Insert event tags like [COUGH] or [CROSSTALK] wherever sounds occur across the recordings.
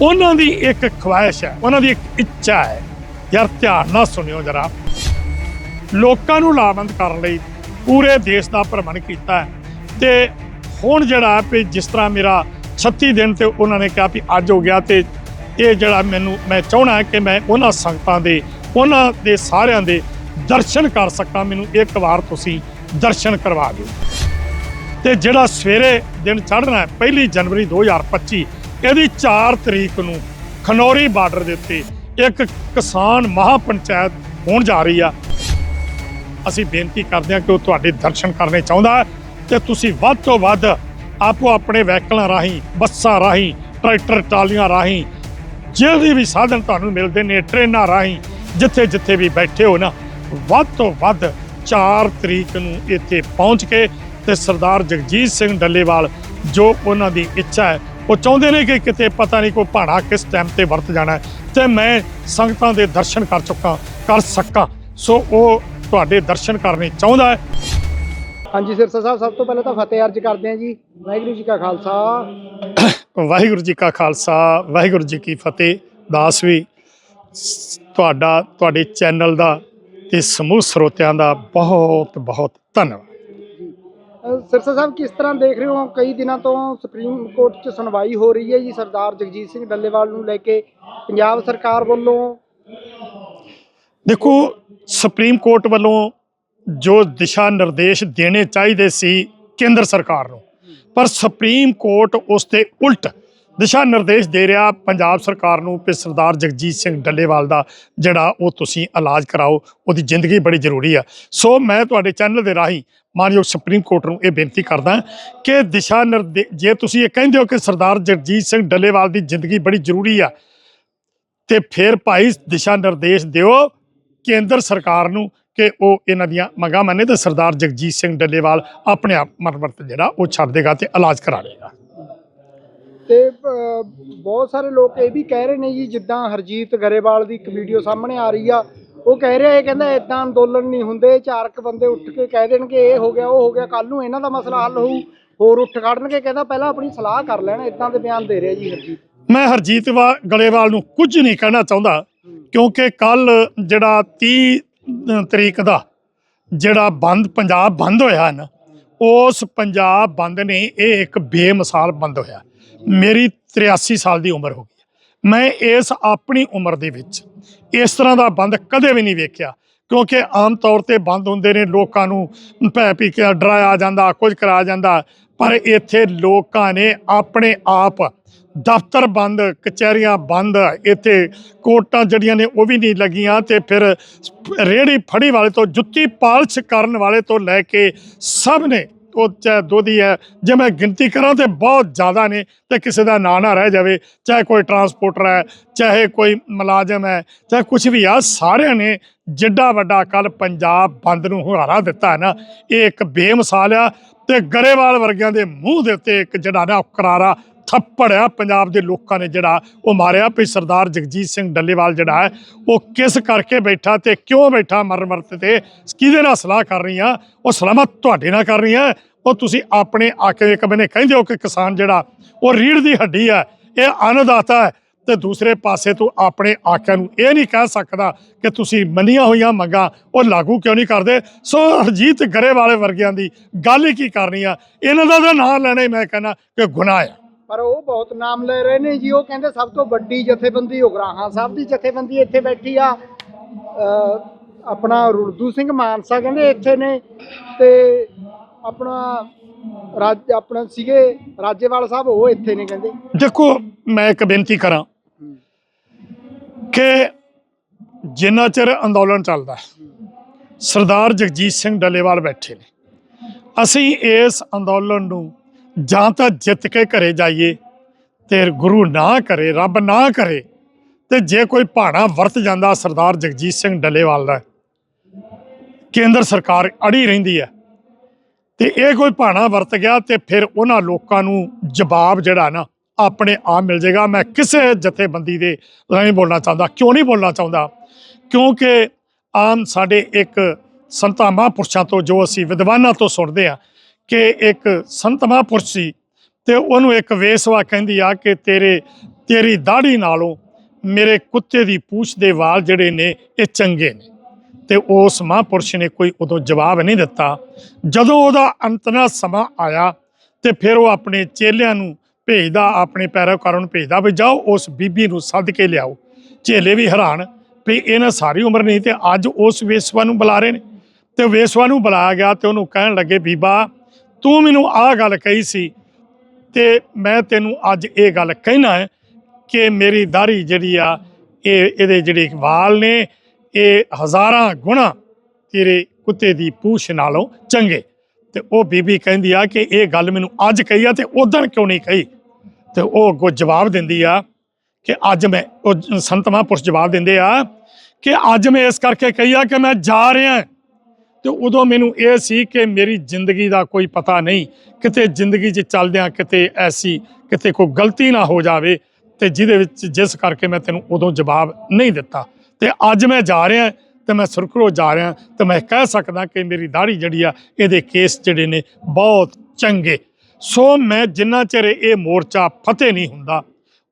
ਉਹਨਾਂ ਦੀ ਇੱਕ ਖਵਾਇਸ਼ ਹੈ, ਉਹਨਾਂ ਦੀ ਇੱਕ ਇੱਛਾ ਹੈ। ਯਾਰ ਧਿਆਨ ਨਾਲ ਸੁਣਿਓ ਜਰਾ। ਲੋਕਾਂ ਨੂੰ ਲਾਭਬੰਦ ਕਰਨ ਲਈ ਪੂਰੇ ਦੇਸ਼ ਦਾ ਭ੍ਰਮਣ ਕੀਤਾ ਹੈ। ਤੇ ਹੁਣ ਜਿਹੜਾ ਵੀ ਜਿਸ ਤਰ੍ਹਾਂ ਮੇਰਾ 36 ਦਿਨ ਤੇ ਉਹਨਾਂ ਨੇ ਕਿਹਾ ਵੀ ਅੱਜ ਹੋ ਗਿਆ ਤੇ ਇਹ ਜਿਹੜਾ ਮੈਨੂੰ, ਮੈਂ ਚਾਹਣਾ ਕਿ ਮੈਂ ਉਹਨਾਂ ਸੰਗਤਾਂ ਦੇ, ਉਹਨਾਂ ਦੇ ਸਾਰਿਆਂ ਦੇ ਦਰਸ਼ਨ ਕਰ ਸਕਾਂ। ਮੈਨੂੰ ਇੱਕ ਵਾਰ ਤੁਸੀਂ ਦਰਸ਼ਨ ਕਰਵਾ ਦਿਓ। ਤੇ ਜਿਹੜਾ ਸਵੇਰੇ ਦਿਨ ਚੜ੍ਹਨਾ ਹੈ, ਪਹਿਲੀ ਜਨਵਰੀ 2025 ਇਹਦੀ 4 ਤਰੀਕ ਨੂੰ ਖਨੌਰੀ ਬਾਰਡਰ ਦੇ ਉੱਤੇ ਇੱਕ ਕਿਸਾਨ ਮਹਾਪੰਚਾਇਤ ਹੋਣ ਜਾ ਰਹੀ ਆ। ਅਸੀਂ ਬੇਨਤੀ ਕਰਦੇ ਹਾਂ ਕਿ ਉਹ ਤੁਹਾਡੇ ਦਰਸ਼ਨ ਕਰਨੇ ਚਾਹੁੰਦਾ ਹੈ ਤੇ ਤੁਸੀਂ ਵੱਧ ਤੋਂ ਵੱਧ ਆਪੋ ਆਪਣੇ ਵਹੀਕਲਾਂ ਰਾਹੀਂ, ਬੱਸਾਂ ਰਾਹੀਂ, ਟਰੈਕਟਰ ਟਰਾਲੀਆਂ ਰਾਹੀਂ, ਜਿਹੜੇ ਵੀ ਸਾਧਨ ਤੁਹਾਨੂੰ ਮਿਲਦੇ ਨੇ, ਟ੍ਰੇਨਾਂ ਰਾਹੀਂ, ਜਿੱਥੇ ਜਿੱਥੇ ਵੀ ਬੈਠੇ ਹੋ ਨਾ, ਵੱਧ ਤੋਂ ਵੱਧ 4 ਤਰੀਕ ਨੂੰ ਇੱਥੇ ਪਹੁੰਚ ਕੇ ਤੇ ਸਰਦਾਰ ਜਗਜੀਤ ਸਿੰਘ ਡੱਲੇਵਾਲ, ਜੋ ਉਹਨਾਂ ਦੀ ਇੱਛਾ ਹੈ ਉਹ ਚਾਹੁੰਦੇ ਨੇ ਕਿ ਕਿਤੇ ਪਤਾ ਨਹੀਂ ਕੋਈ ਭਾਣਾ ਕਿਸ ਟਾਈਮ ਤੇ ਵਰਤ ਜਾਣਾ ਤੇ ਮੈਂ ਸੰਗਤਾਂ ਦੇ ਦਰਸ਼ਨ ਕਰ ਚੁੱਕਾ ਕਰ ਸਕਾਂ। ਸੋ ਉਹ ਤੁਹਾਡੇ ਦਰਸ਼ਨ ਕਰਨੇ ਚਾਹੁੰਦਾ ਹੈ। ਹਾਂਜੀ ਸਿਰਸਾ ਸਾਹਿਬ ਸਭ ਤੋਂ ਪਹਿਲਾਂ ਤਾਂ ਫਤਿਹ ਅਰਜ ਕਰਦੇ ਹਾਂ ਜੀ। ਵਾਹਿਗੁਰੂ ਜੀ ਕਾ ਖਾਲਸਾ। [COUGHS] ਵਾਹਿਗੁਰੂ ਜੀ ਕਾ ਖਾਲਸਾ ਵਾਹਿਗੁਰੂ ਜੀ ਕੀ ਫਤਿਹ। ਦਾਸ ਵੀ ਤੁਹਾਡਾ ਤੁਹਾਡੇ ਚੈਨਲ ਦਾ ਤੇ ਸਮੂਹ ਸਰੋਤਿਆਂ ਦਾ ਬਹੁਤ ਬਹੁਤ ਧੰਨਵਾਦ। ਸਿਰਸਾ ਸਾਹਿਬ, ਕਿਸ ਤਰ੍ਹਾਂ ਦੇਖ ਰਹੇ ਹੋ? ਕਈ ਦਿਨਾਂ ਤੋਂ ਸੁਪਰੀਮ ਕੋਰਟ 'ਚ ਸੁਣਵਾਈ ਹੋ ਰਹੀ ਹੈ ਜੀ ਸਰਦਾਰ ਜਗਜੀਤ ਸਿੰਘ ਡੱਲੇਵਾਲ ਨੂੰ ਲੈ ਕੇ। ਪੰਜਾਬ ਸਰਕਾਰ ਵੱਲੋਂ ਦੇਖੋ, ਸੁਪਰੀਮ ਕੋਰਟ ਵੱਲੋਂ ਜੋ ਦਿਸ਼ਾ ਨਿਰਦੇਸ਼ ਦੇਣੇ ਚਾਹੀਦੇ ਸੀ ਕੇਂਦਰ ਸਰਕਾਰ ਨੂੰ। ਪਰ ਸੁਪਰੀਮ ਕੋਰਟ ਉਸ ਤੇ ਉਲਟ ਦਿਸ਼ਾ ਨਿਰਦੇਸ਼ ਦੇ ਰਿਹਾ ਪੰਜਾਬ ਸਰਕਾਰ ਨੂੰ ਕਿ ਸਰਦਾਰ ਜਗਜੀਤ ਸਿੰਘ ਡੱਲੇਵਾਲ ਦਾ ਜਿਹੜਾ ਉਹ ਤੁਸੀਂ ਇਲਾਜ ਕਰਾਓ, ਉਹਦੀ ਜ਼ਿੰਦਗੀ ਬੜੀ ਜ਼ਰੂਰੀ ਆ। ਸੋ ਮੈਂ ਤੁਹਾਡੇ ਚੈਨਲ ਦੇ ਰਾਹੀਂ ਮਾਨਯੋਗ ਸੁਪਰੀਮ ਕੋਰਟ ਨੂੰ ਇਹ ਬੇਨਤੀ ਕਰਦਾ ਕਿ ਦਿਸ਼ਾ ਨਿਰਦੇ, ਜੇ ਤੁਸੀਂ ਇਹ ਕਹਿੰਦੇ ਹੋ ਕਿ ਸਰਦਾਰ ਜਗਜੀਤ ਸਿੰਘ ਡੱਲੇਵਾਲ ਦੀ ਜ਼ਿੰਦਗੀ ਬੜੀ ਜ਼ਰੂਰੀ ਆ, ਤੇ ਫਿਰ ਭਾਈ ਦਿਸ਼ਾ ਨਿਰਦੇਸ਼ ਦਿਓ ਕੇਂਦਰ ਸਰਕਾਰ ਨੂੰ ਕਿ ਉਹ ਇਹਨਾਂ ਦੀਆਂ ਮੰਗਾਂ ਮੰਨੇ ਤੇ ਸਰਦਾਰ ਜਗਜੀਤ ਸਿੰਘ ਡੱਲੇਵਾਲ ਆਪਣੇ ਆਪ ਮਰਮਰਤ ਜਿਹੜਾ ਉਹ ਛੱਡ ਦੇਗਾ ਤੇ ਇਲਾਜ ਕਰਾ ਲੇਗਾ ਤੇ ਬਹੁਤ ਸਾਰੇ ਲੋਕ ਇਹ ਵੀ ਕਹਿ ਰਹੇ ਨੇ ਜੀ, ਜਿੱਦਾਂ ਹਰਜੀਤ ਗਰੇਵਾਲ ਦੀ ਇੱਕ ਵੀਡੀਓ ਸਾਹਮਣੇ ਆ ਰਹੀ ਆ, ਉਹ ਕਹਿ ਰਿਹਾ ਇਹ ਕਹਿੰਦਾ ਇਦਾਂ ਅੰਦੋਲਨ ਨਹੀਂ ਹੁੰਦੇ ਚਾਰ ਕੁ ਬੰਦੇ ਉੱਠ ਕੇ ਕਹਿ ਦੇਣਗੇ, ਇਹ ਹੋ ਗਿਆ, ਉਹ ਹੋ ਗਿਆ ਕੱਲ ਨੂੰ ਇਹਨਾਂ ਦਾ ਮਸਲਾ ਹੱਲ ਹੋਊ, ਹੋਰ ਉੱਠ ਖੜਨਗੇ, ਕਹਿੰਦਾ ਪਹਿਲਾਂ ਆਪਣੀ ਸਲਾਹ ਕਰ ਲੈਣ ਇਦਾਂ ਦੇ ਬਿਆਨ ਦੇ ਰਿਹਾ ਜੀ ਹਰਜੀਤ। ਮੈਂ ਹਰਜੀਤ ਵਾ ਗਲੇਵਾਲ ਨੂੰ ਕੁਝ ਨਹੀਂ ਕਹਿਣਾ ਚਾਹੁੰਦਾ, ਕਿਉਂਕਿ ਕੱਲ ਜਿਹੜਾ 30 ਤਰੀਕ ਦਾ ਜਿਹੜਾ ਬੰਦ, ਪੰਜਾਬ ਬੰਦ ਹੋਇਆ ਨਾ, ਉਸ ਪੰਜਾਬ ਬੰਦ ਨੇ ਇਹ ਇੱਕ ਬੇਮਿਸਾਲ ਬੰਦ ਹੋਇਆ। ਮੇਰੀ 83 ਸਾਲ ਦੀ ਉਮਰ ਹੋ ਗਈ ਮੈਂ ਇਸ ਆਪਣੀ ਉਮਰ ਦੇ ਵਿੱਚ ਇਸ ਤਰ੍ਹਾਂ ਦਾ ਬੰਦ ਕਦੇ ਵੀ ਨਹੀਂ ਵੇਖਿਆ, ਕਿਉਂਕਿ ਆਮ ਤੌਰ ਤੇ ਬੰਦ ਹੁੰਦੇ ਨੇ, ਲੋਕਾਂ ਨੂੰ ਭੈ ਪੀ ਕੇ ਡਰਾਇਆ ਜਾਂਦਾ, ਕੁਝ ਕਰਾਇਆ ਜਾਂਦਾ, ਪਰ ਇੱਥੇ ਲੋਕਾਂ ਨੇ ਆਪਣੇ ਆਪ ਦਫ਼ਤਰ ਬੰਦ, ਕਚਹਿਰੀਆਂ ਬੰਦ, ਇੱਥੇ ਕੋਟਾਂ ਜਿਹੜੀਆਂ ਨੇ ਉਹ ਵੀ ਨਹੀਂ ਲੱਗੀਆਂ ਤੇ ਫਿਰ ਰੇੜੀ ਫੜੀ ਵਾਲੇ ਤੋਂ, ਜੁੱਤੀ ਪਾਲਸ਼ ਕਰਨ ਵਾਲੇ ਤੋਂ ਲੈ ਕੇ ਸਭ ਨੇ ਉਹ ਚਾਹੇ ਦੋਧੀ ਹੈ ਜੇ ਮੈਂ ਗਿਣਤੀ ਕਰਾਂ ਤੇ ਬਹੁਤ ਜ਼ਿਆਦਾ ਨੇ ਤੇ ਕਿਸੇ ਦਾ ਨਾਂ ਨਾ ਰਹਿ ਜਾਵੇ, ਚਾਹੇ ਕੋਈ ਟਰਾਂਸਪੋਰਟਰ ਹੈ, ਚਾਹੇ ਕੋਈ ਮੁਲਾਜ਼ਮ ਹੈ, ਚਾਹੇ ਕੁਝ ਵੀ ਆ, ਸਾਰਿਆਂ ਨੇ ਜਿੱਡਾ ਵੱਡਾ ਕੱਲ ਪੰਜਾਬ ਬੰਦ ਨੂੰ ਹੁਰਾਰਾ ਦਿੱਤਾ ਹੈ ਨਾ। ਇਹ ਇੱਕ ਬੇਮਿਸਾਲ ਆ ਤੇ ਗਰੇਵਾਲ ਵਰਗਿਆਂ ਦੇ ਮੂੰਹ ਦੇ ਉੱਤੇ ਇੱਕ ਜਿਹੜਾ ਨਾ ਉਹ ਕਰਾਰਾ ਥੱਪੜ ਆ ਪੰਜਾਬ ਦੇ ਲੋਕਾਂ ਨੇ ਜਿਹੜਾ, ਉਹ ਮਾਰਿਆ ਵੀ ਸਰਦਾਰ ਜਗਜੀਤ ਸਿੰਘ ਡੱਲੇਵਾਲ ਜਿਹੜਾ ਹੈ, ਉਹ ਕਿਸ ਕਰਕੇ ਬੈਠਾ ਤੇ ਕਿਉਂ ਬੈਠਾ ਮਰਨ ਵਰਤ ਤੇ? ਕਿਹਦੇ ਨਾਲ ਸਲਾਹ ਕਰ ਰਹੀ ਆ ਉਹ ਸਲਾਹਾਂ ਤੁਹਾਡੇ ਨਾਲ ਕਰ ਰਹੀ ਆ ਉਹ ਤੁਸੀਂ ਆਪਣੇ ਆਕੇ ਇੱਕ ਬੰਨੇ ਕਹਿੰਦੇ ਹੋ ਕਿ ਕਿਸਾਨ ਜਿਹੜਾ, ਉਹ ਰੀੜ ਦੀ ਹੱਡੀ ਆ ਇਹ ਅੰਨਦਾਤਾ ਹੈ ਤੇ ਦੂਸਰੇ ਪਾਸੇ ਤੋਂ ਆਪਣੇ ਆਕਿਆਂ ਨੂੰ ਇਹ ਨਹੀਂ ਕਹਿ ਸਕਦਾ ਕਿ ਤੁਸੀਂ ਮੰਨੀਆਂ ਹੋਈਆਂ ਮੰਗਾਂ ਉਹ ਲਾਗੂ ਕਿਉਂ ਨਹੀਂ ਕਰਦੇ? ਸੋ ਹਰਜੀਤ ਗਰੇਵਾਲੇ ਵਰਗਿਆਂ ਦੀ ਗੱਲ ਹੀ ਕੀ ਕਰਨੀ ਆ ਇਹਨਾਂ ਦਾ ਤਾਂ ਨਾਂ ਲੈਣਾ ਹੀ ਮੈਂ ਕਹਿੰਦਾ ਕਿ ਗੁਨਾਹ ਆ ਪਰ ਉਹ ਬਹੁਤ ਨਾਮ ਲੈ ਰਹੇ ਨੇ ਜੀ, ਉਹ ਕਹਿੰਦੇ ਸਭ ਤੋਂ ਵੱਡੀ ਜਥੇਬੰਦੀ ਉਗਰਾਹਾਂ ਸਾਹਿਬ ਦੀ ਜਥੇਬੰਦੀ ਇੱਥੇ ਬੈਠੀ ਆ। ਆਪਣਾ ਰੁੜਦੂ ਸਿੰਘ ਮਾਨਸਾ ਕਹਿੰਦੇ ਇੱਥੇ ਨੇ ਤੇ ਆਪਣਾ ਰਾਜ, ਆਪਣਾ ਸੀਗੇ ਰਾਜੇਵਾਲ ਸਾਹਿਬ, ਉਹ ਇੱਥੇ ਨੇ ਕਹਿੰਦੇ। ਦੇਖੋ, ਮੈਂ ਇੱਕ ਬੇਨਤੀ ਕਰਾਂ ਕਿ ਜਿੰਨਾ ਚਿਰ ਅੰਦੋਲਨ ਚੱਲਦਾ ਸਰਦਾਰ ਜਗਜੀਤ ਸਿੰਘ ਡੱਲੇਵਾਲ ਬੈਠੇ ਨੇ। ਅਸੀਂ ਇਸ ਅੰਦੋਲਨ ਨੂੰ ਜਾਂ ਤਾਂ ਜਿੱਤ ਕੇ ਘਰੇ ਜਾਈਏ ਤੇ ਗੁਰੂ ਨਾ ਕਰੇ, ਰੱਬ ਨਾ ਕਰੇ, ਤੇ ਜੇ ਕੋਈ ਭਾਣਾ ਵਰਤ ਜਾਂਦਾ ਸਰਦਾਰ ਜਗਜੀਤ ਸਿੰਘ ਡੱਲੇਵਾਲ ਦਾ, ਕੇਂਦਰ ਸਰਕਾਰ ਅੜੀ ਰਹਿੰਦੀ ਹੈ। ਤੇ ਇਹ ਕੋਈ ਭਾਣਾ ਵਰਤ ਗਿਆ ਤੇ ਫਿਰ ਉਹਨਾਂ ਲੋਕਾਂ ਨੂੰ ਜਵਾਬ ਜਿਹੜਾ ਨਾ ਆਪਣੇ ਆਪ ਮਿਲ ਜਾਏਗਾ। ਮੈਂ ਕਿਸੇ ਜਥੇਬੰਦੀ ਦੇ ਨਹੀਂ ਬੋਲਣਾ ਚਾਹੁੰਦਾ, ਕਿਉਂ ਨਹੀਂ ਬੋਲਣਾ ਚਾਹੁੰਦਾ? ਕਿਉਂਕਿ ਆਮ ਸਾਡੇ ਇੱਕ ਸੰਤਾਂ ਮਹਾਂਪੁਰਸ਼ਾਂ ਤੋਂ ਜੋ ਅਸੀਂ ਵਿਦਵਾਨਾਂ ਤੋਂ ਸੁਣਦੇ ਆ ਕਿ ਇੱਕ ਸੰਤ ਮਹਾਂਪੁਰਸ਼ ਸੀ ਤੇ ਉਹਨੂੰ ਇੱਕ ਵੇਸਵਾ ਕਹਿੰਦੀ ਆ ਕਿ ਤੇਰੇ, ਤੇਰੀ ਦਾੜੀ ਨਾਲੋਂ ਮੇਰੇ ਕੁੱਤੇ ਦੀ ਪੂਛ ਦੇ ਵਾਲ ਜਿਹੜੇ ਨੇ ਇਹ ਚੰਗੇ ਨੇ। ਤੇ ਉਸ ਮਹਾਂਪੁਰਸ਼ ਨੇ ਕੋਈ ਉਦੋਂ ਜਵਾਬ ਨਹੀਂ ਦਿੱਤਾ। ਜਦੋਂ ਉਹਦਾ ਅੰਤਨਾ ਸਮਾਂ ਆਇਆ ਤੇ ਫਿਰ ਉਹ ਆਪਣੇ ਚੇਲਿਆਂ ਨੂੰ ਭੇਜਦਾ, ਆਪਣੇ ਪੈਰੋਕਾਰਾਂ ਨੂੰ ਭੇਜਦਾ ਵੀ ਜਾਓ ਉਸ ਬੀਬੀ ਨੂੰ ਸੱਦ ਕੇ ਲਿਆਓ। ਚੇਲੇ ਵੀ ਹੈਰਾਨ ਵੀ ਇਹਨਾਂ ਸਾਰੀ ਉਮਰ ਨਹੀਂ ਤੇ ਅੱਜ ਉਸ ਵੇਸਵਾ ਨੂੰ ਬੁਲਾ ਰਹੇ ਨੇ। ਤੇ ਵੇਸਵਾ ਨੂੰ ਬੁਲਾਇਆ ਗਿਆ ਤੇ ਉਹਨੂੰ ਕਹਿਣ ਲੱਗੇ, ਬੀਬਾ ਤੂੰ ਮੈਨੂੰ ਆਹ ਗੱਲ ਕਹੀ ਸੀ ਤੇ ਮੈਂ ਤੈਨੂੰ ਅੱਜ ਇਹ ਗੱਲ ਕਹਿਣਾ ਹੈ ਕਿ ਮੇਰੀ ਦਾੜੀ ਜਿਹੜੀ ਆ, ਇਹ ਇਹਦੇ ਜਿਹੜੇ ਵਾਲ ਨੇ, ਇਹ ਹਜ਼ਾਰਾਂ ਗੁਣਾ ਤੇਰੇ ਕੁੱਤੇ ਦੀ ਪੂਛ ਨਾਲੋਂ ਚੰਗੇ। ਤੇ ਉਹ ਬੀਬੀ ਕਹਿੰਦੀ ਆ ਕਿ ਇਹ ਗੱਲ ਮੈਨੂੰ ਅੱਜ ਕਹੀ ਆ ਤੇ ਉਦੋਂ ਕਿਉਂ ਨਹੀਂ ਕਹੀ? ਤੇ ਉਹ ਅੱਗੋਂ ਜਵਾਬ ਦਿੰਦੀ ਆ ਕਿ ਅੱਜ ਮੈਂ ਉਹ ਸੰਤ ਮਹਾਂਪੁਰਸ਼ ਜਵਾਬ ਦਿੰਦੇ ਆ ਕਿ ਅੱਜ ਮੈਂ ਇਸ ਕਰਕੇ ਕਹੀ ਆ ਕਿ ਮੈਂ ਜਾ ਰਿਹਾ ਤੇ ਉਦੋਂ ਮੈਨੂੰ ਇਹ ਸੀ ਕਿ ਮੇਰੀ ਜ਼ਿੰਦਗੀ ਦਾ ਕੋਈ ਪਤਾ ਨਹੀਂ ਕਿਤੇ ਜ਼ਿੰਦਗੀ 'ਚ ਚੱਲਦਿਆਂ ਕਿਤੇ ਐਸੀ ਕਿਤੇ ਕੋਈ ਗਲਤੀ ਨਾ ਹੋ ਜਾਵੇ ਤੇ ਜਿਹਦੇ ਵਿੱਚ ਜਿਸ ਕਰਕੇ ਮੈਂ ਤੈਨੂੰ ਉਦੋਂ ਜਵਾਬ ਨਹੀਂ ਦਿੱਤਾ। ਤੇ ਅੱਜ ਮੈਂ ਜਾ ਰਿਹਾ ਤੇ ਮੈਂ ਸੁਰਖਰੋ ਜਾ ਰਿਹਾ ਤੇ ਮੈਂ ਕਹਿ ਸਕਦਾ ਕਿ ਮੇਰੀ ਦਾੜੀ ਜਿਹੜੀ ਆ, ਇਹਦੇ ਕੇਸ ਜਿਹੜੇ ਨੇ ਬਹੁਤ ਚੰਗੇ। ਸੋ ਮੈਂ ਜਿੰਨਾ ਚਿਰ ਇਹ ਮੋਰਚਾ ਫਤਿਹ ਨਹੀਂ ਹੁੰਦਾ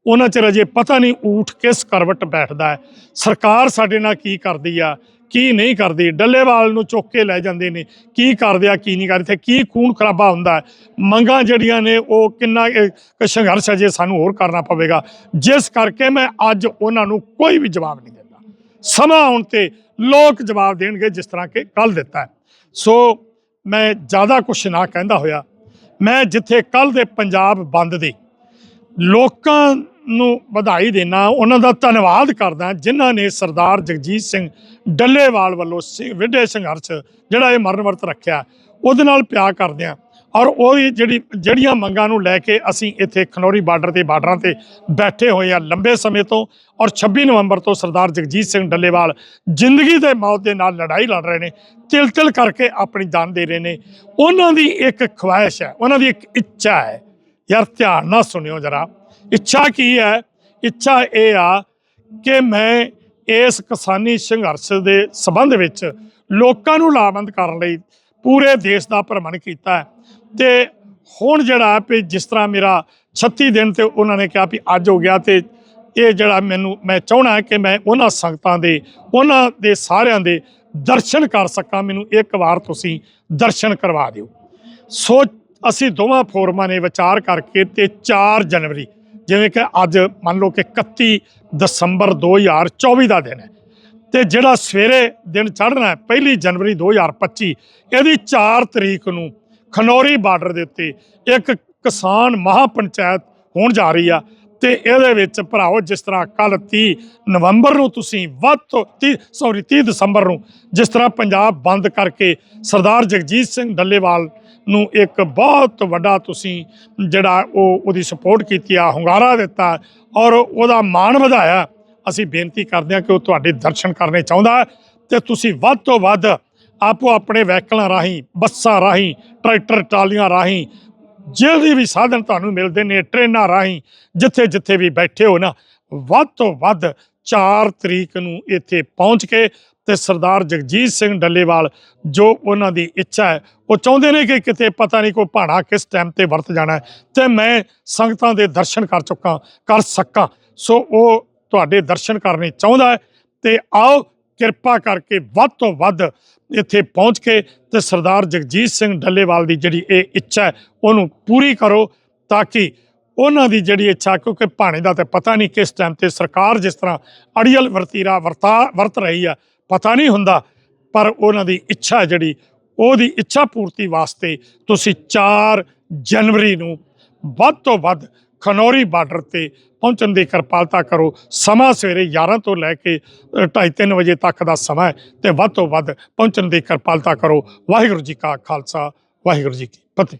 ਉਹਨਾਂ ਚਿਰ ਅਜੇ ਪਤਾ ਨਹੀਂ ਊਠ ਕਿਸ ਕਰਵਟ ਬੈਠਦਾ ਹੈ। ਸਰਕਾਰ ਸਾਡੇ ਨਾਲ ਕੀ ਕਰਦੀ ਆ, ਕੀ ਨਹੀਂ ਕਰਦੀ? ਡੱਲੇਵਾਲ ਨੂੰ ਚੁੱਕ ਕੇ ਲੈ ਜਾਂਦੇ ਨੇ। ਕੀ ਕਰਦੇ ਆ, ਕੀ ਨਹੀਂ ਕਰਦੇ? ਕੀ ਖੂਨ ਖਰਾਬਾ ਹੁੰਦਾ ਮੰਗਾਂ ਜਿਹੜੀਆਂ ਨੇ, ਉਹ ਕਿੰਨਾ ਸੰਘਰਸ਼ ਅਜੇ ਸਾਨੂੰ ਹੋਰ ਕਰਨਾ ਪਵੇਗਾ। ਜਿਸ ਕਰਕੇ ਮੈਂ ਅੱਜ ਉਹਨਾਂ ਨੂੰ ਕੋਈ ਵੀ ਜਵਾਬ ਨਹੀਂ ਦਿੰਦਾ। ਸਮਾਂ ਆਉਣ ਤੇ ਲੋਕ ਜਵਾਬ ਦੇਣਗੇ ਜਿਸ ਤਰ੍ਹਾਂ ਕਿ ਕੱਲ ਦਿੱਤਾ ਸੋ ਮੈਂ ਜ਼ਿਆਦਾ ਕੁਛ ਨਾ ਕਹਿੰਦਾ ਹੋਇਆ। ਮੈਂ ਜਿੱਥੇ ਕੱਲ ਦੇ ਪੰਜਾਬ ਬੰਦ ਦੇ, ਲੋਕਾਂ ਨੂੰ ਵਧਾਈ ਦੇਣਾ, ਉਹਨਾਂ ਦਾ ਧੰਨਵਾਦ ਕਰਦਾ ਜਿਨ੍ਹਾਂ ਨੇ ਸਰਦਾਰ ਜਗਜੀਤ ਸਿੰਘ ਡੱਲੇਵਾਲ ਵੱਲੋਂ ਸਿ- ਵਿੱਢੇ ਸੰਘਰਸ਼, ਜਿਹੜਾ ਇਹ ਮਰਨ ਵਰਤ ਰੱਖਿਆ। ਉਹਦੇ ਨਾਲ ਪਿਆਰ ਕਰਦੇ ਆ ਔਰ ਉਹ ਜਿਹੜੀ, ਜਿਹੜੀਆਂ ਮੰਗਾਂ ਨੂੰ ਲੈ ਕੇ ਅਸੀਂ ਇੱਥੇ ਖਨੌਰੀ ਬਾਰਡਰ ਤੇ, ਬਾਰਡਰਾਂ ਤੇ ਬੈਠੇ ਹੋਏ ਆ ਲੰਬੇ ਸਮੇਂ ਤੋਂ ਔਰ 26 ਨਵੰਬਰ ਤੋਂ ਸਰਦਾਰ ਜਗਜੀਤ ਸਿੰਘ ਡੱਲੇਵਾਲ ਜ਼ਿੰਦਗੀ ਤੇ ਮੌਤ ਦੇ ਨਾਲ ਲੜਾਈ ਲੜ ਰਹੇ ਨੇ ਤਿਲ ਤਿਲ ਕਰਕੇ ਆਪਣੀ ਜਾਨ ਦੇ ਰਹੇ ਨੇ। ਉਹਨਾਂ ਦੀ ਇੱਕ ਖੁਆਇਸ਼ ਹੈ, ਉਹਨਾਂ ਦੀ ਇੱਕ ਇੱਛਾ ਹੈ ਯਾਰ ਧਿਆਨ ਨਾਲ ਸੁਣਿਓ ਜਰਾ। ਇੱਛਾ ਕੀ ਹੈ? ਇੱਛਾ ਇਹ ਆ ਕਿ ਮੈਂ ਇਸ ਕਿਸਾਨੀ ਸੰਘਰਸ਼ ਦੇ ਸਬੰਧ ਵਿੱਚ ਲੋਕਾਂ ਨੂੰ ਲਾਭਬੰਦ ਕਰਨ ਲਈ ਪੂਰੇ ਦੇਸ਼ ਦਾ ਭ੍ਰਮਣ ਕੀਤਾ ਹੈ। ਤੇ ਹੁਣ ਜਿਹੜਾ ਵੀ ਜਿਸ ਤਰ੍ਹਾਂ ਮੇਰਾ 36 ਦਿਨ ਤੇ ਉਹਨਾਂ ਨੇ ਕਿਹਾ ਵੀ ਅੱਜ ਹੋ ਗਿਆ ਤੇ ਇਹ ਜਿਹੜਾ ਮੈਨੂੰ ਮੈਂ ਚਾਹਣਾ ਕਿ ਮੈਂ ਉਹਨਾਂ ਸੰਗਤਾਂ ਦੇ, ਉਹਨਾਂ ਦੇ ਸਾਰਿਆਂ ਦੇ ਦਰਸ਼ਨ ਕਰ ਸਕਾਂ। ਮੈਨੂੰ ਇੱਕ ਵਾਰ ਤੁਸੀਂ ਦਰਸ਼ਨ ਕਰਵਾ ਦਿਓ। ਸੋ ਅਸੀਂ ਦੋਵਾਂ ਫੋਰਮਾਂ ਨੇ ਵਿਚਾਰ ਕਰਕੇ ਤੇ 4 ਜਨਵਰੀ, ਜਿਵੇਂ ਕਿ ਅੱਜ ਮੰਨ ਲਓ ਕਿ 31 ਦਸੰਬਰ 2024 ਦਾ ਦਿਨ ਹੈ, ਤੇ ਜਿਹੜਾ ਸਵੇਰੇ ਦਿਨ ਚੜ੍ਹਨਾ ਪਹਿਲੀ ਜਨਵਰੀ 2025 ਇਹਦੀ 4 ਤਰੀਕ ਨੂੰ ਖਨੌਰੀ ਬਾਰਡਰ ਦੇ ਉੱਤੇ ਇੱਕ ਕਿਸਾਨ ਮਹਾਪੰਚਾਇਤ ਹੋਣ ਜਾ ਰਹੀ ਆ, ਤੇ ਇਹਦੇ ਵਿੱਚ ਭਰਾਓ ਜਿਸ ਤਰ੍ਹਾਂ ਕੱਲ 30 ਨਵੰਬਰ ਨੂੰ ਤੁਸੀਂ ਵੱਧ ਤੋਂ 30 ਸੌਰੀ 30 ਦਸੰਬਰ ਨੂੰ ਜਿਸ ਤਰ੍ਹਾਂ ਪੰਜਾਬ ਬੰਦ ਕਰਕੇ ਸਰਦਾਰ ਜਗਜੀਤ ਸਿੰਘ ਡੱਲੇਵਾਲ ਨੂੰ ਇੱਕ ਬਹੁਤ ਵੱਡਾ ਤੁਸੀਂ ਜਿਹੜਾ ਉਹ ਉਹਦੀ ਸਪੋਰਟ ਕੀਤੀ ਆ, ਹੁੰਗਾਰਾ ਦਿੱਤਾ ਔਰ ਉਹਦਾ ਮਾਣ ਵਧਾਇਆ। ਅਸੀਂ ਬੇਨਤੀ ਕਰਦੇ ਹਾਂ ਕਿ ਉਹ ਤੁਹਾਡੇ ਦਰਸ਼ਨ ਕਰਨੇ ਚਾਹੁੰਦਾ ਹੈ ਤੇ ਤੁਸੀਂ ਵੱਧ ਤੋਂ ਵੱਧ ਆਪੋ ਆਪਣੇ ਵਹੀਕਲਾਂ ਰਾਹੀਂ, ਬੱਸਾਂ ਰਾਹੀਂ, ਟਰੈਕਟਰ ਟਰਾਲੀਆਂ ਰਾਹੀਂ, ਜਿਹੜੇ ਵੀ ਸਾਧਨ ਤੁਹਾਨੂੰ ਮਿਲਦੇ ਨੇ, ਟ੍ਰੇਨਾਂ ਰਾਹੀਂ ਜਿੱਥੇ ਜਿੱਥੇ ਵੀ ਬੈਠੇ ਹੋ ਨਾ, ਵੱਧ ਤੋਂ ਵੱਧ 4 ਤਰੀਕ ਨੂੰ ਇੱਥੇ ਪਹੁੰਚ ਕੇ ਤੇ ਸਰਦਾਰ ਜਗਜੀਤ ਸਿੰਘ ਡੱਲੇਵਾਲ ਜੋ ਉਹਨਾਂ ਦੀ ਇੱਛਾ ਹੈ, ਉਹ ਚਾਹੁੰਦੇ ਨੇ ਕਿ ਕਿਤੇ ਪਤਾ ਨਹੀਂ ਕੋਈ ਭਾਣਾ ਕਿਸ ਟਾਈਮ ਤੇ ਵਰਤ ਜਾਣਾ ਹੈ। ਤੇ ਮੈਂ ਸੰਗਤਾਂ ਦੇ ਦਰਸ਼ਨ ਕਰ ਚੁੱਕਾ, ਕਰ ਸਕਾਂ। ਸੋ ਉਹ ਤੁਹਾਡੇ ਦਰਸ਼ਨ ਕਰਨੇ ਚਾਹੁੰਦਾ ਹੈ ਤੇ ਆਓ ਕਿਰਪਾ ਕਰਕੇ ਵੱਧ ਤੋਂ ਵੱਧ ਇੱਥੇ ਪਹੁੰਚ ਕੇ ਤੇ ਸਰਦਾਰ ਜਗਜੀਤ ਸਿੰਘ ਡੱਲੇਵਾਲ ਦੀ ਜਿਹੜੀ ਇਹ ਇੱਛਾ ਹੈ, ਉਹਨੂੰ ਪੂਰੀ ਕਰੋ ਤਾਂ ਕਿ ਉਹਨਾਂ ਦੀ ਜਿਹੜੀ ਇੱਛਾ ਕਿਉਂਕਿ ਭਾਣੇ ਦਾ ਤੇ ਪਤਾ ਨਹੀਂ ਕਿਸ ਟਾਈਮ ਤੇ ਸਰਕਾਰ ਜਿਸ ਤਰ੍ਹਾਂ ਅੜੀਅਲ ਵਰਤੀਰਾ ਵਰਤਾ, ਵਰਤ ਰਹੀ ਆ, ਪਤਾ ਨਹੀਂ ਹੁੰਦਾ, ਪਰ ਉਹਨਾਂ ਦੀ ਇੱਛਾ ਜਿਹੜੀ, ਉਹਦੀ ਇੱਛਾ ਪੂਰਤੀ ਵਾਸਤੇ ਤੁਸੀਂ 4 ਜਨਵਰੀ ਨੂੰ ਵੱਧ ਤੋਂ ਵੱਧ ਖਨੌਰੀ ਬਾਰਡਰ ਤੇ ਪਹੁੰਚਣ ਦੀ ਕਿਰਪਾਲਤਾ ਕਰੋ। ਸਮਾਂ ਸਵੇਰੇ 11 ਤੋਂ ਲੈ ਕੇ 2:30 ਵਜੇ ਤੱਕ ਦਾ ਸਮਾਂ ਹੈ ਤੇ ਵੱਧ ਤੋਂ ਵੱਧ ਪਹੁੰਚਣ ਦੀ ਕਿਰਪਾਲਤਾ ਕਰੋ। ਵਾਹਿਗੁਰੂ ਜੀ ਕਾ ਖਾਲਸਾ, ਵਾਹਿਗੁਰੂ ਜੀ ਕੀ ਫਤਿਹ।